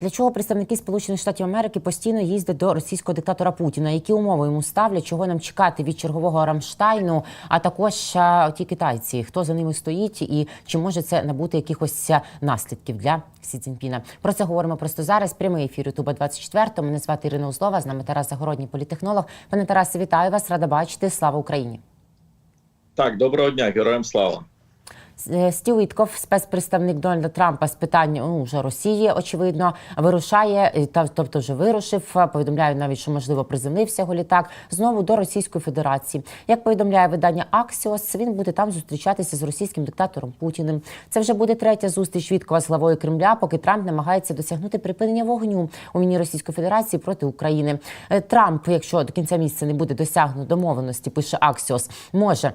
Для чого представники Сполучених Штатів Америки постійно їздять до російського диктатора Путіна? Які умови йому ставлять? Чого нам чекати від чергового Рамштайну? А також а, ті китайці, хто за ними стоїть, і чи може це набути якихось наслідків для Сі Цзіньпіна? Про це говоримо просто зараз. Прямий ефір Ютуба 24 Мене звати Ірина Узлова. З нами Тарас Загородній, політехнолог. Пане Тарасе, вітаю вас. Рада бачити. Слава Україні. Так, доброго дня, героям слава. Е, Стів Вітков, спецпредставник Дональда Трампа з питань ну, вже Росії, очевидно, вирушає е, та тобто вже вирушив. е, Повідомляє навіть, що можливо приземлився його літак знову до Російської Федерації. Як повідомляє видання Аксіос, він буде там зустрічатися з російським диктатором Путіним. Це вже буде третя зустріч Віткова з главою Кремля, поки Трамп намагається досягнути припинення вогню у війні Російської Федерації проти України. Трамп, якщо до кінця місяця не буде досягнуто домовленості, пише Аксіос, може.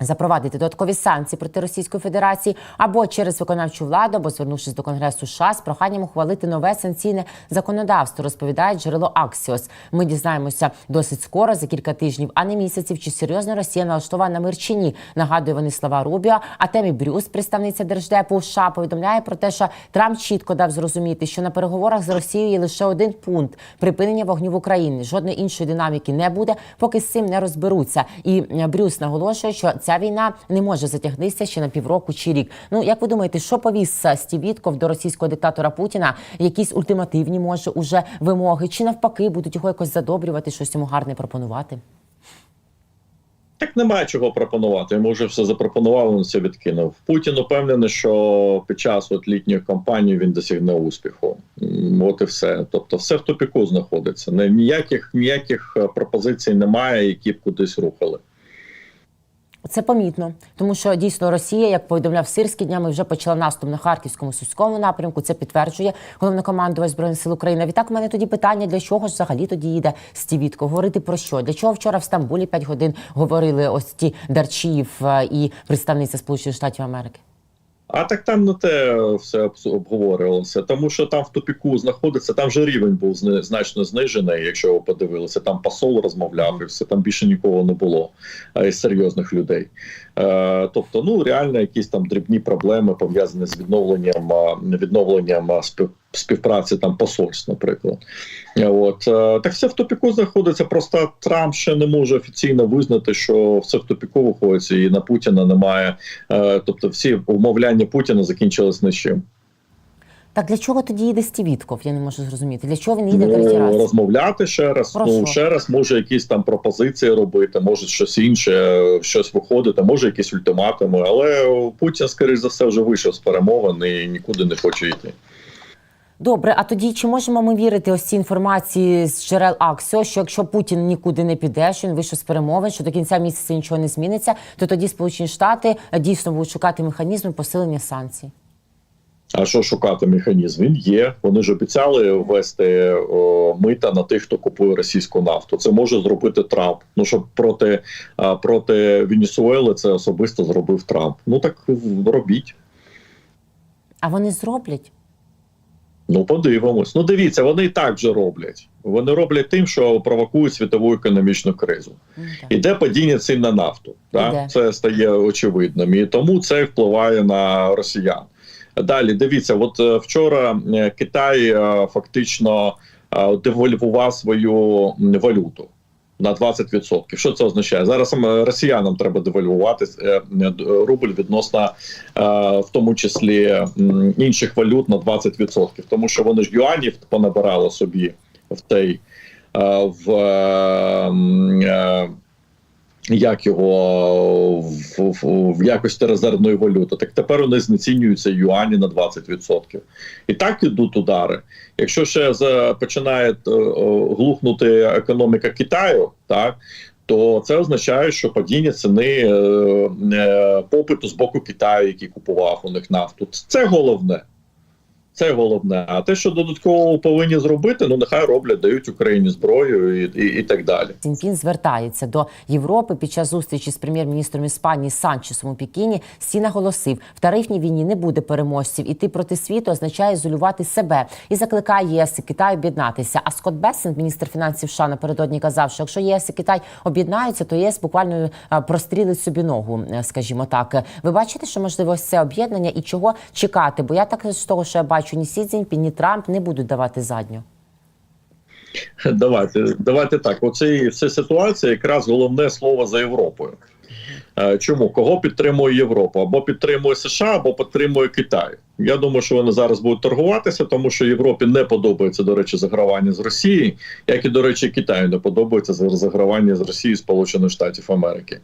Запровадити додаткові санкції проти Російської Федерації або через виконавчу владу, або звернувшись до Конгресу США з проханням ухвалити нове санкційне законодавство, розповідає джерело Аксіос. Ми дізнаємося досить скоро, за кілька тижнів, а не місяців, чи серйозно Росія налаштована на мир чи ні. Нагадує вони слова Рубіо. А темі Брюс, представниця держдепу США, повідомляє про те, що Трамп чітко дав зрозуміти, що на переговорах з Росією є лише один пункт припинення вогню в Україні. Жодної іншої динаміки не буде, поки з цим не розберуться. І е, Брюс наголошує, що ця війна не може затягнутися ще на півроку чи рік. Ну як ви думаєте, що повіз е, Стів до російського диктатора Путіна? Якісь ультимативні може уже вимоги, чи навпаки будуть його якось задобрювати, щось йому гарне пропонувати? Так немає чого пропонувати. Йому вже все запропонував, він все відкинув. Путін упевнений, що під час от літньої кампанії він досягне успіху. От і все. Тобто, все в тупіку знаходиться. Ніяких ніяких е, пропозицій немає, які б кудись рухали. Це помітно, тому що дійсно Росія, як повідомляв Сирські днями, вже почала наступ на харківському сільському напрямку. Це підтверджує головнокомандувач збройних сил України. Відтак у мене тоді питання: для чого ж взагалі тоді їде Стівітко? Говорити про що? Для чого вчора в Стамбулі 5 годин говорили ось ті Дарчіїв е, і представниця Сполучених Штатів Америки? А так там не те все обговорювалося, тому що там в тупіку знаходиться, там же рівень був значно знижений. Якщо ви подивилися, там посол розмовляв і все там більше нікого не було із серйозних людей. Е, тобто, ну реально якісь там дрібні проблеми пов'язані з відновленням відновленням спів, співпраці там посольств, наприклад. От е, так все в тупіку знаходиться. Просто Трамп ще не може офіційно визнати, що все в тупіку виходить, і на Путіна немає. Е, тобто, всі умовляння Путіна закінчились нічим. Так для чого тоді їде Стівітков? Я не можу зрозуміти. Для чого він їде третій Ну, раз? розмовляти ще раз. Про ну що? ще раз може якісь там пропозиції робити, може щось інше, щось виходити, може якісь ультиматуми. Але Путін, скоріш за все, вже вийшов з перемовин і нікуди не хоче йти. Добре, а тоді чи можемо ми вірити ось цій інформації з джерел Аксіо, що якщо Путін нікуди не піде, що він вийшов з перемовин, що до кінця місяця нічого не зміниться, то тоді Сполучені Штати е, дійсно будуть шукати механізми посилення санкцій. А що шукати механізм? Він є. Вони ж обіцяли ввести о, мита на тих, хто купує російську нафту. Це може зробити Трамп. Ну щоб проти, а, проти Венесуели це особисто зробив Трамп. Ну так робіть. А вони зроблять? Ну, подивимось. Ну, дивіться, вони і так же роблять. Вони роблять тим, що провокують світову економічну кризу. Ну. Іде падіння цін на нафту. Да? Це стає очевидним. І тому це впливає на росіян. Далі дивіться, от е, вчора е, Китай е, фактично девальвував свою валюту. На 20%. Що це означає? Зараз росіянам треба девальвувати е, е, рубль відносно, е, в тому числі інших валют на 20%. Тому що вони ж юанів понабирали собі в е, в, е, е, як його в, в, в якості резервної валюти. Так тепер вони знецінюються юані на 20%. І так ідуть удари. Якщо ще починає е, е, глухнути економіка Китаю, так. То це означає, що падіння ціни е, е, попиту з боку Китаю, який купував у них нафту. Це головне. Це головне. А те, що додатково повинні зробити, ну нехай роблять, дають Україні зброю і, і, і так далі. Цінпін звертається до Європи під час зустрічі з прем'єр-міністром Іспанії Санчесом у Пекіні. Сі наголосив, в тарифній війні не буде переможців. Іти проти світу означає ізолювати себе і закликає ЄС і Китай об'єднатися. А Скотт Бессент, міністр фінансів США, напередодні казав, що якщо ЄС і Китай об'єднаються, то ЄС буквально прострілить собі ногу, е, скажімо так. Ви бачите, що можливо це об'єднання і чого чекати? Бо я так з того, що я бачу бачу, ні Сі Цзіньпін, ні Трамп не будуть давати задню. Давайте, давайте так. Оце ця ситуація якраз головне слово за Європою. Е, Чому кого підтримує Європа? Або підтримує США, або підтримує Китай. Я думаю, що вони зараз будуть торгуватися, тому що Європі не подобається, до речі, загравання з Росії, як і до речі, Китаю не подобається загравання з Росії Сполучених Штатів Америки.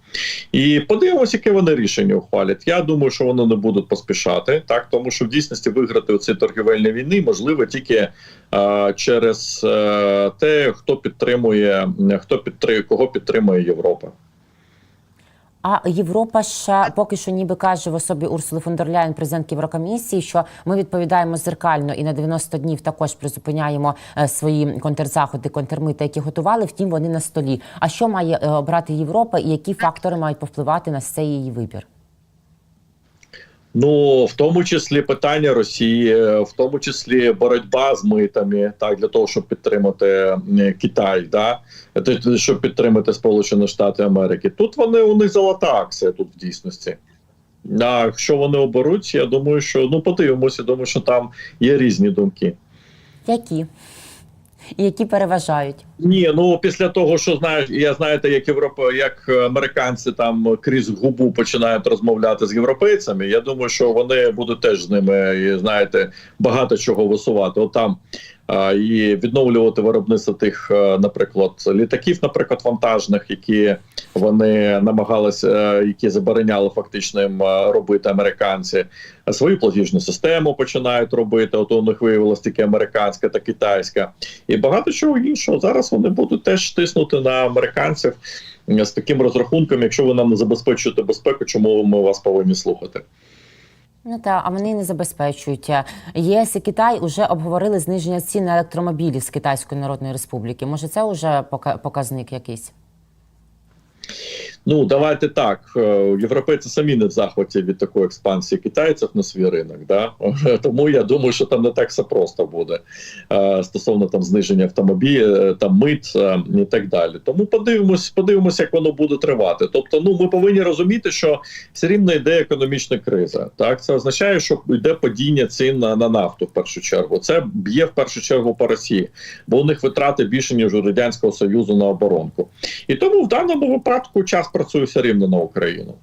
І подивимося, яке вони рішення ухвалять. Я думаю, що вони не будуть поспішати, так тому що в дійсності виграти у цій торгівельній війни можливо тільки е, через е, те, хто підтримує, хто підтримує, кого підтримує Європа. А Європа ще поки що ніби каже в особі Урсули фон дер Ляєн, президент Єврокомісії, що ми відповідаємо зеркально і на 90 днів також призупиняємо е, свої контрзаходи, контрмити, які готували. Втім, вони на столі. А що має е, обрати Європа, і які фактори мають повпливати на цей її вибір? Ну в тому числі питання Росії, в тому числі боротьба з митами, так для того, щоб підтримати Китай, да щоб підтримати Сполучені Штати Америки. Тут вони у них золота акція тут в дійсності. А якщо вони оберуть, я думаю, що ну подивимося. Думаю, що там є різні думки. Які? І які переважають? Ні, ну після того, що знаєш, я знаєте, як Європа, як американці там крізь губу починають розмовляти з європейцями. Я думаю, що вони будуть теж з ними знаєте багато чого висувати. От там і відновлювати виробництво тих, наприклад, літаків, наприклад, вантажних, які вони намагалися, е, які забороняли фактично їм е, робити американці. Свою платіжну систему починають робити. От у них виявилось тільки американська та китайська, і багато чого іншого. Зараз вони будуть теж тиснути на американців е, з таким розрахунком. Якщо ви нам не забезпечуєте безпеку, чому ми вас повинні слухати? Ну та а вони не забезпечують. ЄС і Китай вже обговорили зниження цін на електромобілі з Китайської Народної Республіки. Може, це вже показник якийсь? Ну давайте так. е, Європейці самі не в захваті від такої експансії китайців на свій ринок. Да? Тому я думаю, що там не так все просто буде е, стосовно там зниження автомобілів, там мит е, і так далі. Тому подивимось, подивимось, як воно буде тривати. Тобто, ну ми повинні розуміти, що все рівно йде економічна криза. Так це означає, що йде падіння цін на, на нафту в першу чергу. Це б'є в першу чергу по Росії, бо у них витрати більше ніж у радянського союзу на оборонку. І тому в даному випадку час працює все рівно на Україну.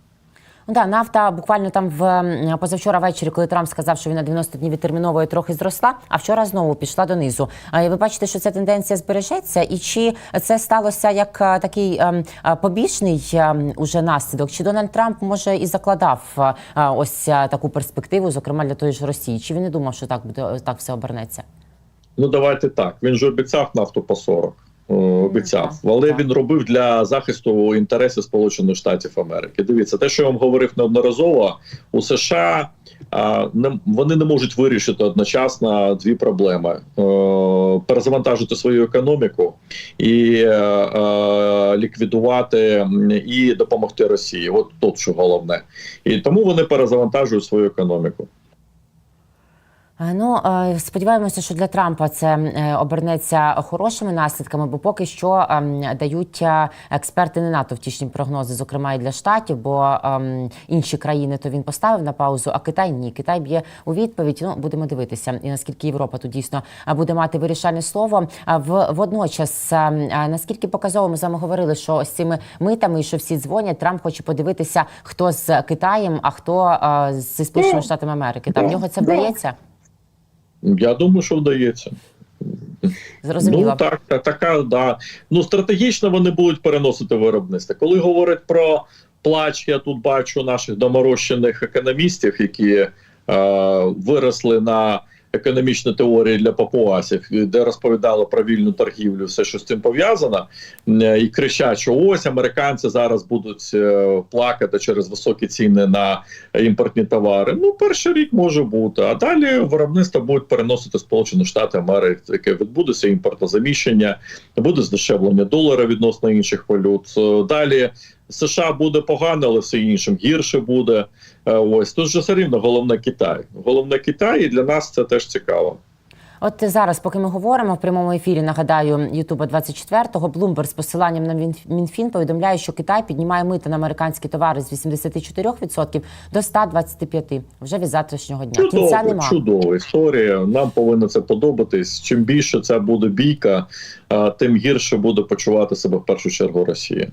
Ну да, нафта буквально там в позавчора ввечері, коли Трамп сказав, що він на 90 днів відтерміновує, трохи зросла, а вчора знову пішла донизу. Ви бачите, що ця тенденція збережеться, і чи це сталося як е, такий ем, е, побічний ем, уже наслідок? Чи Дональд Трамп може і закладав е, ось таку перспективу, зокрема для тої ж Росії? Чи він не думав, що так буде так все обернеться? Ну давайте так. Він же обіцяв нафту по 40. Обіцяв, але він робив для захисту інтересів Сполучених Штатів Америки. Дивіться, те, що я вам говорив неодноразово, у США а, не вони не можуть вирішити одночасно дві проблеми: е, перезавантажити свою економіку і е, е, ліквідувати і допомогти Росії. От тут що головне, і тому вони перезавантажують свою економіку. Е, Ну е, сподіваємося, що для Трампа це е, обернеться хорошими наслідками, бо поки що ем, дають експерти не надто втішні прогнози, зокрема і для штатів, бо ем, інші країни то він поставив на паузу, а Китай ні. Китай б'є у відповідь. Ну будемо дивитися, і наскільки Європа тут дійсно буде мати вирішальне слово. А в водночас, ем, наскільки показово ми з вами говорили, що з цими митами, що всі дзвонять, Трамп хоче подивитися, хто з Китаєм, а хто зі Сполученими Штатами Америки. Там в нього це вдається. Я думаю, що вдається. Зрозуміло. Ну так, так, така да. Ну стратегічно вони будуть переносити виробництво. Коли говорять про плач, я тут бачу наших доморощених економістів, які е, виросли на економічні теорії для папуасів, де розповідали про вільну торгівлю, все що з цим пов'язано, е, і кричать, що ось американці зараз будуть е, плакати через високі ціни на імпортні товари. Ну, перший рік може бути. А далі виробництво будуть переносити Сполучені Штати Америки, яке відбудеться імпортозаміщення, буде здешевлення долара відносно інших валют. Е, Далі США буде погано, але все іншим гірше буде. Е, Ось тут же все рівно головне Китай. Головне Китай, і для нас це теж цікаво. От зараз, поки ми говоримо в прямому ефірі, нагадаю, Ютуба 24-го, Bloomberg з посиланням на Мін- Мінфін повідомляє, що Китай піднімає мити на американські товари з 84% до 125% вже від завтрашнього дня. Кінця Чудово, чудова історія. Нам повинно це подобатись. Чим більше це буде бійка, тим гірше буде почувати себе в першу чергу Росія.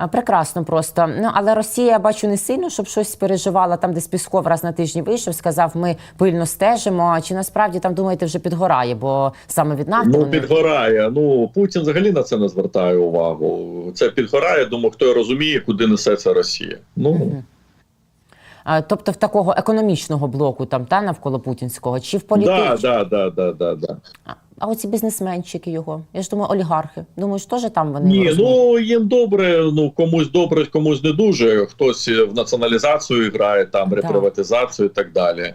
А, Прекрасно просто. Ну але Росія я бачу не сильно, щоб щось переживала. Там, десь Пісков раз на тижні вийшов, сказав, ми пильно стежимо. Чи насправді там думаєте, вже підгорає? Бо саме від нафти Ну підгорає. Ну Путін взагалі на це не звертає увагу. Це підгорає. Думаю, хто розуміє, куди несеться Росія. Ну Мгм. Тобто в такого економічного блоку, там та навколо путінського, чи в політичному? да, да, да, да, да, да. А- оці бізнесменчики його. Я ж думаю, олігархи. Думаю, що теж там вони Ні, ну їм добре. Ну комусь добре, комусь не дуже. Хтось в націоналізацію грає, там реприватизацію і так далі.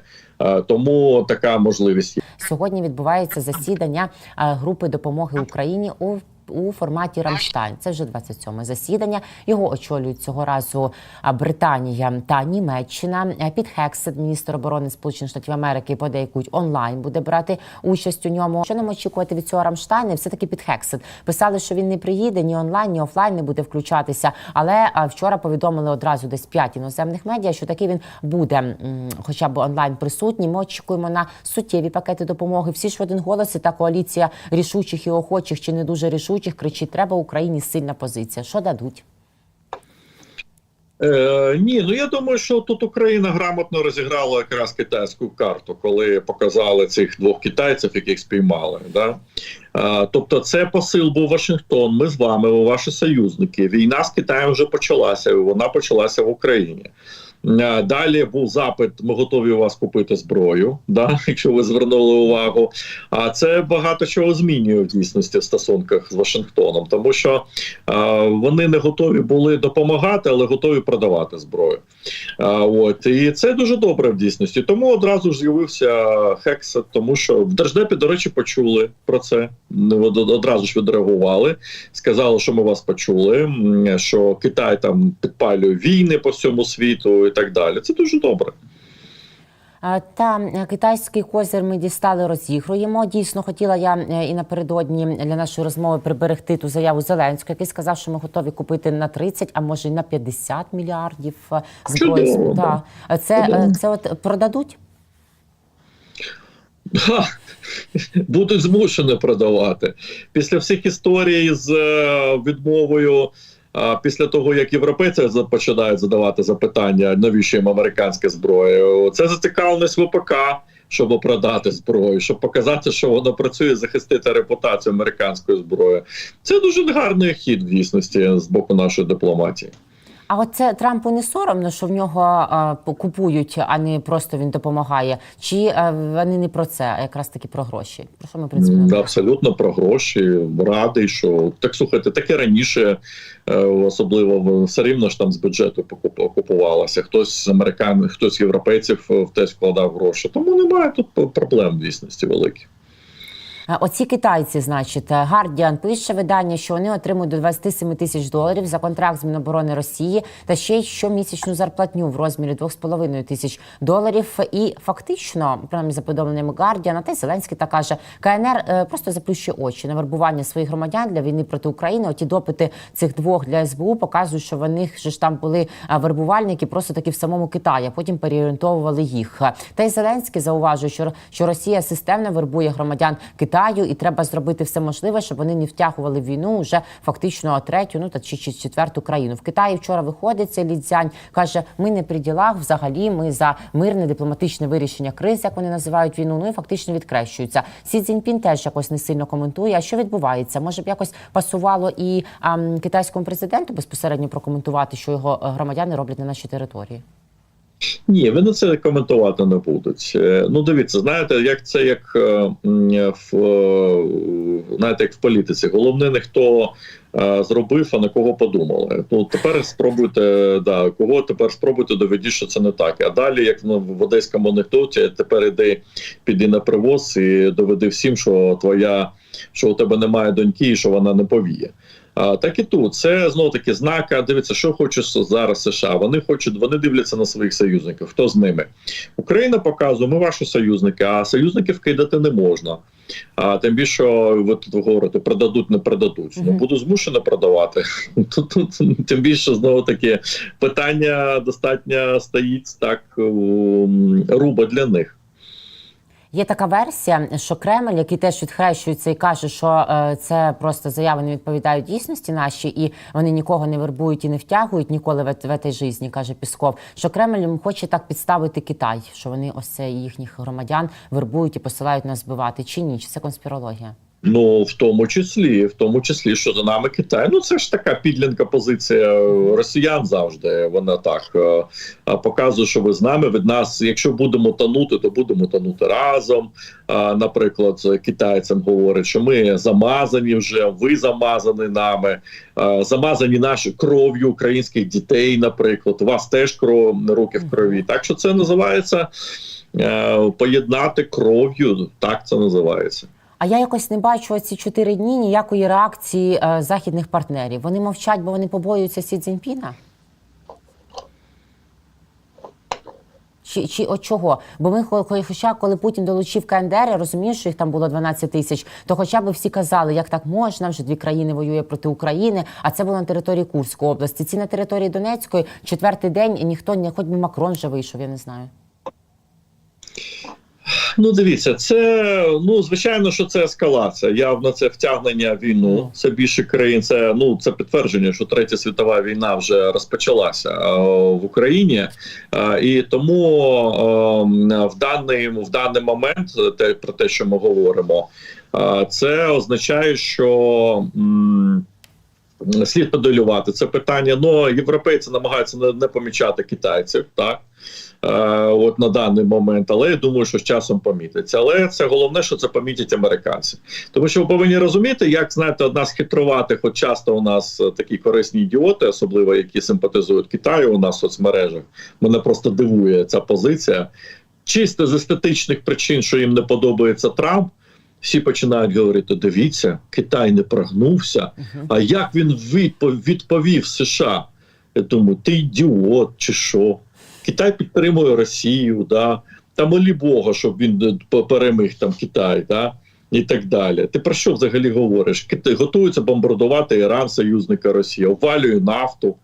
Тому така можливість є. Сьогодні відбувається засідання групи допомоги Україні у. У форматі Рамштайн це вже 27-ме засідання. Його очолюють цього разу Британія та Німеччина. Під Хексет, міністр оборони Сполучених Штатів Америки, подейкують онлайн буде брати участь у ньому. Що нам очікувати від цього Рамштайна? Все таки під Хексет писали, що він не приїде ні онлайн, ні офлайн не буде включатися. Але вчора повідомили одразу десь п'ять іноземних медіа, що таки він буде, хоча б онлайн присутній. Ми очікуємо на суттєві пакети допомоги. Всі ж в один голос та коаліція рішучих і охочих чи не дуже рішучих кричить: треба Україні сильна позиція. Що дадуть? Е, ні, ну я думаю, що тут Україна грамотно розіграла якраз китайську карту, коли показали цих двох китайців, яких спіймали. Да? Е, тобто, це посил був Вашингтон. Ми з вами, ви ваші союзники. Війна з Китаєм вже почалася. і Вона почалася в Україні. Е, Далі був запит: ми готові у вас купити зброю, да, якщо ви звернули увагу. А це багато чого змінює в дійсності в стосунках з Вашингтоном, тому що е, вони не готові були допомагати, але готові продавати зброю. Е, от і це дуже добре в дійсності. Тому одразу ж з'явився Хексет, тому що в Держдепі, до речі, почули про це. Од- Одразу ж відреагували. Сказали, що ми вас почули, що Китай там підпалює війни по всьому світу так далі. Це дуже добре. Е, Та е, китайський козир ми дістали, розігруємо. Дійсно, хотіла я е, і напередодні для нашої розмови приберегти ту заяву Зеленського, який сказав, що ми готові купити на 30, а може й на 50 мільярдів зброї. Чудово, Да. Це, Чудово. це от продадуть? Ха, будуть змушені продавати. Після всіх історій з відмовою, а, після того, як європейці починають задавати запитання, навіщо їм американська зброя, це зацікавленість ВПК, щоб продати зброю, щоб показати, що воно працює, захистити репутацію американської зброї. Це дуже гарний хід в дійсності з боку нашої дипломатії. А от це Трампу не соромно, що в нього е, купують, а не просто він допомагає. Чи е, вони не про це, а якраз таки про гроші? Про що ми в принципі не Абсолютно про гроші. Радий, що так слухайте, таке раніше, е, особливо в- все рівно ж там з бюджету купувалося. Хтось з американ, хтось з європейців е, теж вкладав гроші. Тому немає тут проблем в дійсності великих. Е, Оці китайці, значить, е, Guardian пише видання, що вони отримують до 27 тисяч доларів за контракт з Міноборони Росії та ще й щомісячну зарплатню в розмірі 2,5 тисяч доларів. І фактично, принаймні за повідомленнями Guardian, та й Зеленський так каже, КНР е, просто заплющує очі на вербування своїх громадян для війни проти України. Оті допити цих двох для СБУ показують, що в них ж там були е, вербувальники просто таки в самому Китаї, потім переорієнтовували їх. Та й Зеленський зауважує, що, що Росія системно вербує громадян Китаю, і треба зробити все можливе, щоб вони не втягували війну вже фактично третю, ну та чи, чи четверту країну. В Китаї вчора виходить цей Лідзянь, каже: ми не при ділах, взагалі ми за мирне дипломатичне вирішення криз, як вони називають війну. Ну і фактично відкрещуються. Сі Цзіньпін теж якось не сильно коментує. А що відбувається? Може б якось пасувало і а, китайському президенту безпосередньо прокоментувати, що його е, громадяни роблять на нашій території. Ні, вони це коментувати не будуть. Е, Ну, дивіться, знаєте, як це як е, в е, знаєте, як в політиці. Головне не хто зробив, а на кого подумали. Ну тепер спробуйте, да, кого тепер спробуйте доведіть, що це не так. А далі, як в одеському анекдоті, тепер іди, піди на привоз і доведи всім, що твоя, що у тебе немає доньки, і що вона не повіє. А, так і тут це знову таки знака. Дивіться, що хоче зараз США. Вони хочуть, вони дивляться на своїх союзників. Хто з ними? Україна показує, ми ваші союзники, а союзників кидати не можна. А тим більше ви тут говорите, продадуть, не продадуть. Ну буду змушено продавати. Тут, тут тим більше знову таки питання достатньо стоїть так ум, руба для них. Є така версія, що Кремль, який теж відхрещується і каже, що е, це просто заяви не відповідають дійсності наші, і вони нікого не вербують і не втягують ніколи в, в цій житті, каже Пісков. Що Кремль хоче так підставити Китай, що вони ось це їхніх громадян вербують і посилають нас збивати. Чи ні? Чи це конспірологія? Ну, в тому числі, в тому числі, що за нами Китай. Ну це ж така підлінка позиція росіян завжди. Вона так е, показує, що ви з нами від нас. Якщо будемо тонути, то будемо тонути разом. Наприклад, китайцям говорять, що ми замазані вже, ви замазані нами, замазані наші кров'ю українських дітей. Наприклад, у вас теж кров руки в крові. Так що це називається е, поєднати кров'ю. Так це називається. А я якось не бачу ці чотири дні ніякої реакції е, західних партнерів. Вони мовчать, бо вони побоюються Сі Цзіньпіна? Чи, чи от чого? Бо ми, хо- хо- хоча коли Путін долучив КНДР, я розумію, що їх там було 12 тисяч, то хоча б всі казали, як так можна, вже дві країни воює проти України, а це було на території Курської області. Ці на території Донецької четвертий день ніхто не хоч би Макрон вже вийшов, я не знаю. Ну, дивіться, це ну звичайно, що це ескалація. Явно це втягнення в війну. Ну. Це більше країн. Це ну це підтвердження, що третя світова війна вже розпочалася е, в Україні, Е, і тому е, в даний в даний момент, те про те, що ми говоримо, е, це означає, що. м, Слід моделювати це питання. Ну європейці намагаються не, не помічати китайців, так от на даний момент. Але я думаю, що з часом помітиться. Але це головне, що це помітять американці. Тому що ви повинні розуміти, як знаєте, одна з хитруватих, от часто у нас е, такі корисні ідіоти, особливо які симпатизують Китаю у нас в соцмережах. Мене просто дивує ця позиція. Чисто з естетичних причин, що їм не подобається Трамп. Всі починають говорити: дивіться, Китай не прогнувся. А як він відпов- відповів США? Я думаю, ти ідіот чи що? Китай підтримує Росію, да? та молі Бога, щоб він е, переміг там Китай, да? і так далі. Ти про що взагалі говориш? Китай готується бомбардувати Іран, союзника Росії, обвалює нафту.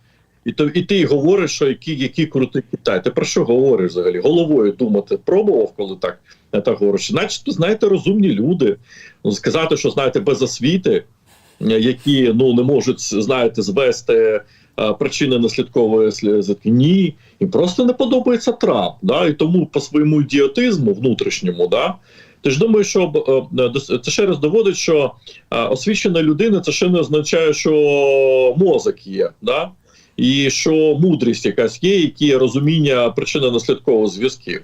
І то і ти говориш, що який, який крутий Китай. Ти про що говориш взагалі? Головою думати пробував, коли так, не так говориш. Начебто, знаєте, розумні люди. Ну, сказати, що знаєте, без освіти, е, які ну не можуть знаєте, звести е, причини наслідкової. Ні, їм просто не подобається Трамп. Да? І тому по своєму ідіотизму внутрішньому, да. Ти ж думаєш, що е, е, це ще раз доводить, що е, освічена людина це ще не означає, що мозок є, да? і що мудрість якась є, які є розуміння причини наслідкових зв'язків.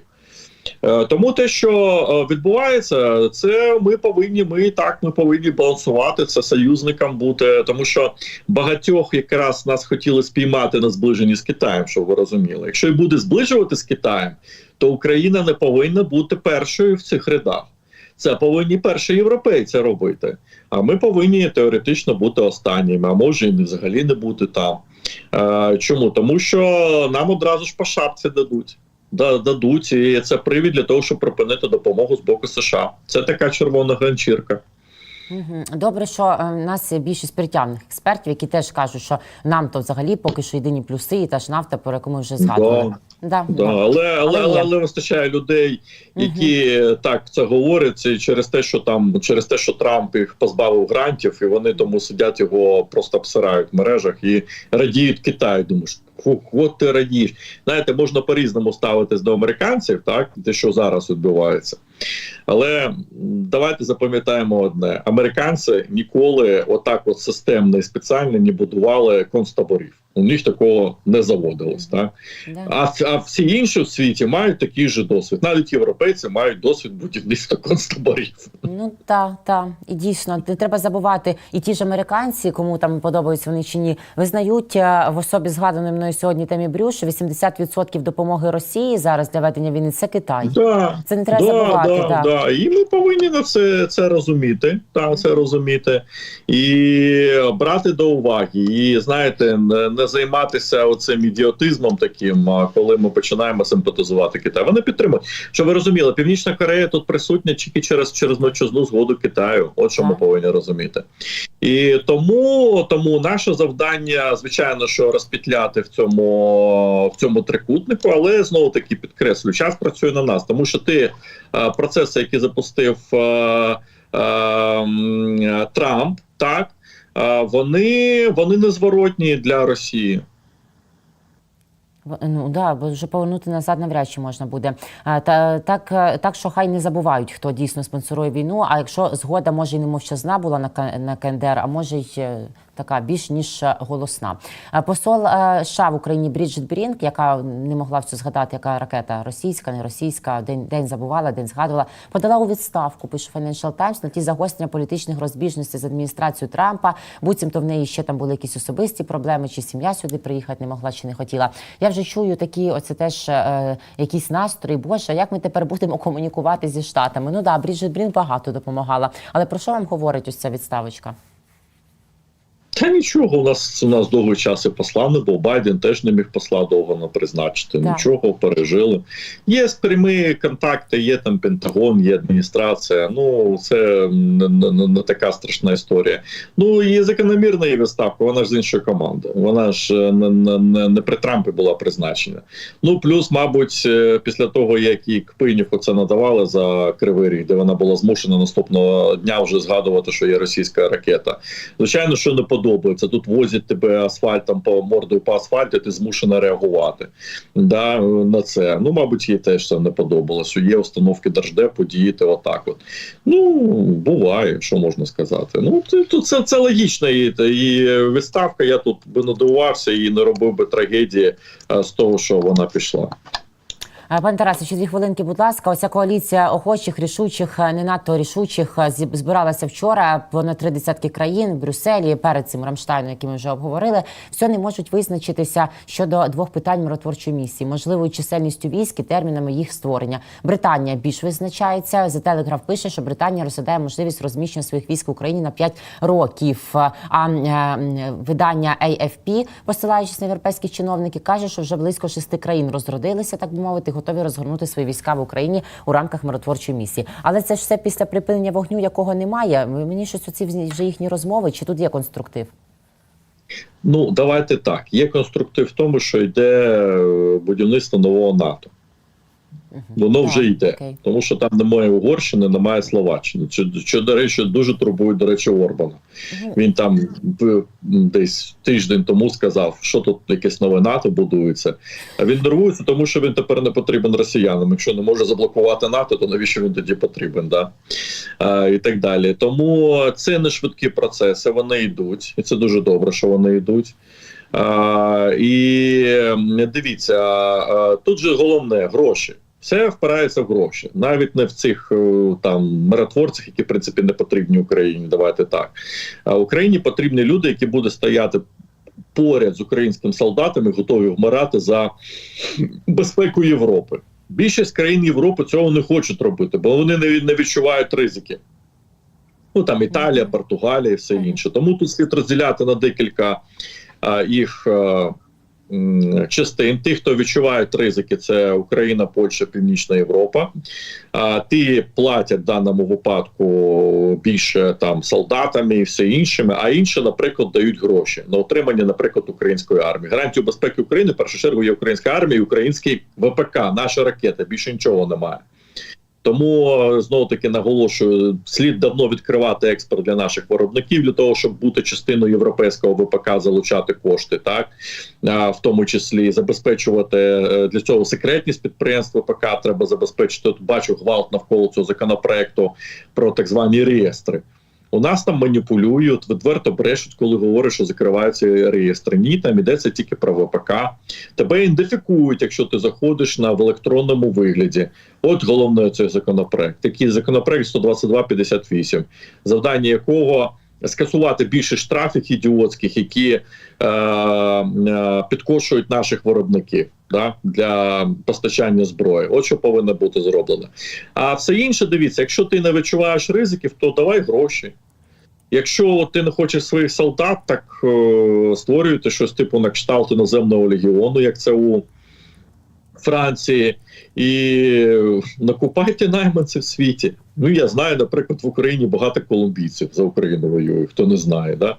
Е, Тому те, що е, відбувається, це ми повинні. Ми так ми повинні балансувати це союзникам бути, тому що багатьох якраз нас хотіли спіймати на зближенні з Китаєм, щоб ви розуміли. Якщо і буде зближувати з Китаєм, то Україна не повинна бути першою в цих рядах. Це повинні перші європейці робити. А ми повинні теоретично бути останніми, а може і взагалі не бути там. Е, чому? Тому що нам одразу ж по шапці дадуть. Да- Дадуть, і це привід для того, щоб припинити допомогу з боку США. Це така червона ганчірка. Добре, що е, в нас є більшість притягних експертів, які теж кажуть, що нам то взагалі поки що єдині плюси, і та ж нафта, про яку ми вже згадували. Да. Да, але, але, але, але вистачає людей, які так це говорять, і через те, що там через те, що Трамп їх позбавив грантів, і вони тому сидять його просто обсирають в мережах і радіють Китаю. Думаєш, фух, от ти радієш. Знаєте, можна по-різному ставитись до американців, так те, що зараз відбувається. Але давайте запам'ятаємо одне: американці ніколи отак, от системно і спеціально не будували концтаборів. У них такого не заводилось. Так? А, а всі інші в світі мають такий же досвід. Навіть європейці мають досвід будівництва концтаборів. Ну та та і дійсно не треба забувати, і ті ж американці, кому там подобаються вони чи ні, визнають е, в особі згаданої мною сьогодні темі Брюш, що 80% допомоги Росії зараз для ведення війни це Китай. Да, Це не треба да, забувати. Да, да. да. І ми повинні на це, це розуміти. Та, це розуміти і брати до уваги. І знаєте, не займатися оцим ідіотизмом таким, коли ми починаємо симпатизувати Китай. Вони підтримують. Щоб ви розуміли, Північна Корея тут присутня тільки через через мовчазну згоду Китаю. От що ми повинні розуміти. І тому, тому наше завдання, звичайно, що розпітляти в цьому в цьому трикутнику, але знову таки підкреслю, час працює на нас, тому що ти процеси, які запустив е, е, Трамп, так вони, вони незворотні для Росії. Ну да, бо вже повернути назад навряд чи можна буде. Та так, е, так що хай не забувають, хто дійсно спонсорує війну. А якщо згода може і не мовчазна була на на КНДР, а може й е, така більш ніж е, голосна. Посол е, США в Україні Бріджит Брінк, яка не могла все згадати, яка ракета російська, не російська, день день забувала, день згадувала, подала у відставку. Пише Financial Times, на ті загострення політичних розбіжностей з адміністрацією Трампа. Буцімто в неї ще там були якісь особисті проблеми, чи сім'я сюди приїхати не могла, чи не хотіла. Я вже чую такі, оце теж е, якісь настрої. Боже, як ми тепер будемо комунікувати зі штатами? Ну да, Бріджит Брінк багато допомагала. Але про що вам говорить ось ця відставочка? Та нічого, у нас у нас довгий час і посла не був. Байден теж не міг посла довго не призначити. Так. Нічого пережили. Є прямі контакти, є там Пентагон, є адміністрація. Ну це не, не, не така страшна історія. Ну і закономірна її відставка. Вона ж з іншої команди. Вона ж не, не, не, не при Трампі була призначена. Ну плюс, мабуть, е, після того як їй Кпинівку це надавали за кривий ріг, де вона була змушена наступного дня вже згадувати, що є російська ракета. Звичайно, що не подобається. Тут возять тебе асфальтом по мордою по асфальту, ти змушена реагувати да, на це. Ну, мабуть, їй теж це не подобалося. що Є установки держдепу діяти отак. От. Ну, буває, що можна сказати. Ну, це, це, це, логічно. І, і відставка, я тут би не дивувався і не робив би трагедії з того, що вона пішла. Е, Пане Тарасе, ще дві хвилинки, будь ласка. Оця коаліція охочих, рішучих, е, не надто рішучих е, збиралася вчора. Понад три десятки країн в Брюсселі перед цим Рамштайном, який ми вже обговорили. Все не можуть визначитися щодо двох питань миротворчої місії, можливою чисельністю військ і термінами їх створення. Британія більш визначається. The Telegraph пише, що Британія розглядає можливість розміщення своїх військ в Україні на 5 років. А видання AFP, посилаючись на європейських чиновників, каже, що вже близько шести країн розродилися, так би мовити, готові розгорнути свої війська в Україні у рамках миротворчої місії. Але це ж все після припинення вогню, якого немає. Мені щось оці вже їхні розмови, чи тут є конструктив? Ну, давайте так. Є конструктив в тому, що йде е, будівництво нового НАТО. Воно Так, вже йде, окей. тому що там немає Угорщини, немає Словаччини. Що, що до речі, дуже турбує, до речі, Орбана. Він там десь тиждень тому сказав, що тут якесь нове НАТО будується. А він нервується, тому що він тепер не потрібен росіянам. Якщо не може заблокувати НАТО, то навіщо він тоді потрібен? Да? А, і так далі. Тому це не швидкі процеси, вони йдуть, і це дуже добре, що вони йдуть. А, і дивіться, а, тут же головне гроші. Все впирається в гроші, навіть не в цих е, там миротворцях, які в принципі не потрібні Україні. Давайте так. А Україні потрібні люди, які будуть стояти поряд з українським солдатами, готові вмирати за безпеку Європи. Більшість країн Європи цього не хочуть робити, бо вони не, відчувають ризики. Ну там Італія, Португалія і все інше. Тому тут слід розділяти на декілька а, їх а, частин. Ті, хто відчувають ризики, це Україна, Польща, Північна Європа. А ті платять в даному випадку більше там солдатами і все іншими, а інші, наприклад, дають гроші на отримання, наприклад, української армії. Гарантію безпеки України в першу чергу є українська армія, і український ВПК, наша ракета. Більше нічого немає. Тому знову таки наголошую, слід давно відкривати експорт для наших виробників для того, щоб бути частиною європейського ВПК, залучати кошти, так в тому числі забезпечувати е, для цього секретність підприємств ВПК. Треба забезпечити. Тут бачу гвалт навколо цього законопроекту про так звані реєстри. У нас там маніпулюють, відверто брешуть, коли говорять, що закриваються реєстри. Ні, там йдеться тільки про ВПК. Тебе ідентифікують, якщо ти заходиш на в електронному вигляді. От головне цей законопроект. Такий законопроект 12258, завдання якого скасувати більше штрафів ідіотських, які е, е, підкошують наших виробників да, для постачання зброї. От що повинно бути зроблено. А все інше, дивіться, якщо ти не відчуваєш ризиків, то давай гроші. Якщо ти не хочеш своїх солдат, так е, створюйте щось типу на кшталт іноземного легіону, як це у Франції, і накупайте найманців в світі. Ну я знаю, наприклад, в Україні багато колумбійців за Україну воює, хто не знає. Да?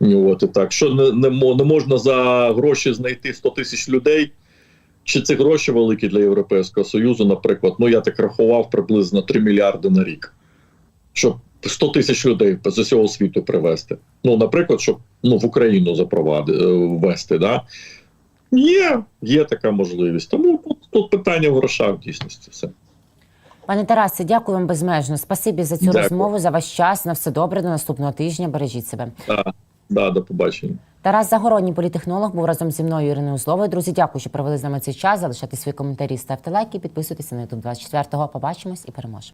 От і так, що не, не, не можна за гроші знайти 100 тисяч людей. Чи це гроші великі для Європейського Союзу, наприклад, ну я так рахував приблизно 3 мільярди на рік, щоб 100 тисяч людей з усього світу привезти. Ну, наприклад, щоб ну, в Україну запровадити ввести. Да? Є, є така можливість. Тому тут, тут питання в грошах в дійсності. Все. Пане Тарасе, дякую вам безмежно. Спасибі за цю Дякую. розмову, за ваш час. На все добре. До наступного тижня. Бережіть себе. Да, да, до побачення. Тарас Загородній, політехнолог, був разом зі мною Іриною Узловою. Друзі, дякую, що провели з нами цей час. Залишайте свої коментарі, ставте лайки, підписуйтесь на YouTube 24-го. Побачимось і переможемо.